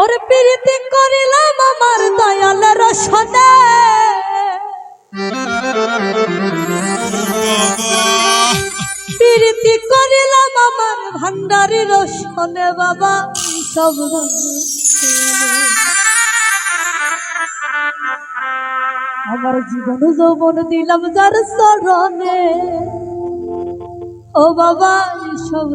ওর প্রীতি করিলাম আমার দয়াল রসদে প্রীতি করিলাম আমার ভান্ডারি রসনে বাবা। সব আমার জীবন যৌবন দিলাম যার চরণে। ও বাবা সব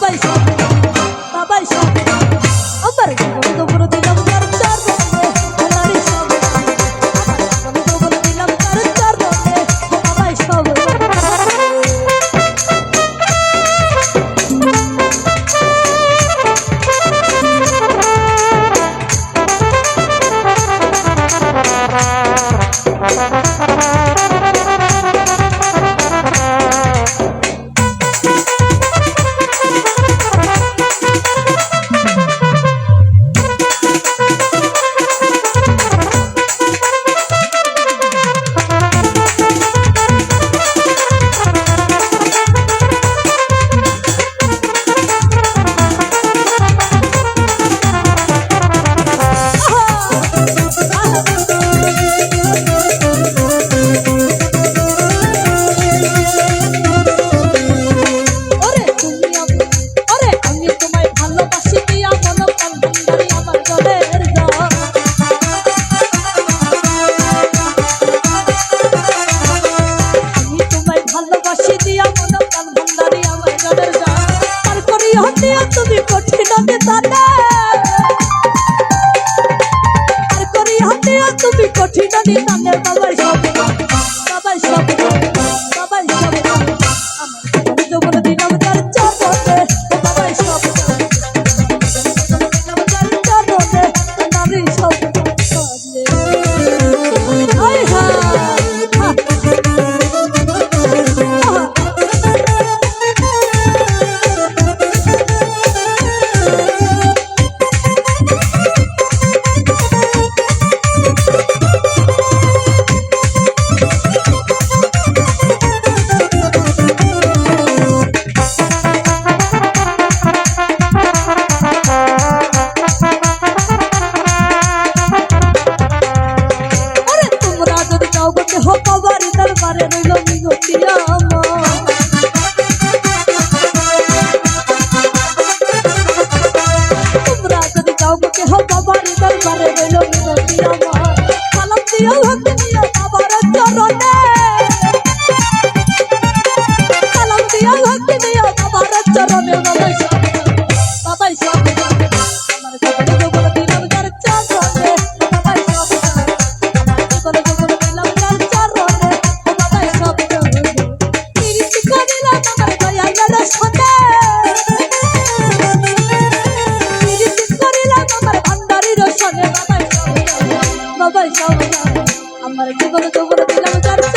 Bye-bye. Di 班了吗 ভগবান দরবারে রইল বিনতি আমার। তোমরা যদি যাও কে ভগবান দরবারে রইল বিনতি আমার, সালাম দিও ভক্তি দিও বাবার চরণে। সালাম দিও ভক্তি দিও বাবার চরণে। নমস্কার আমার জীবন তোমরা দিলাম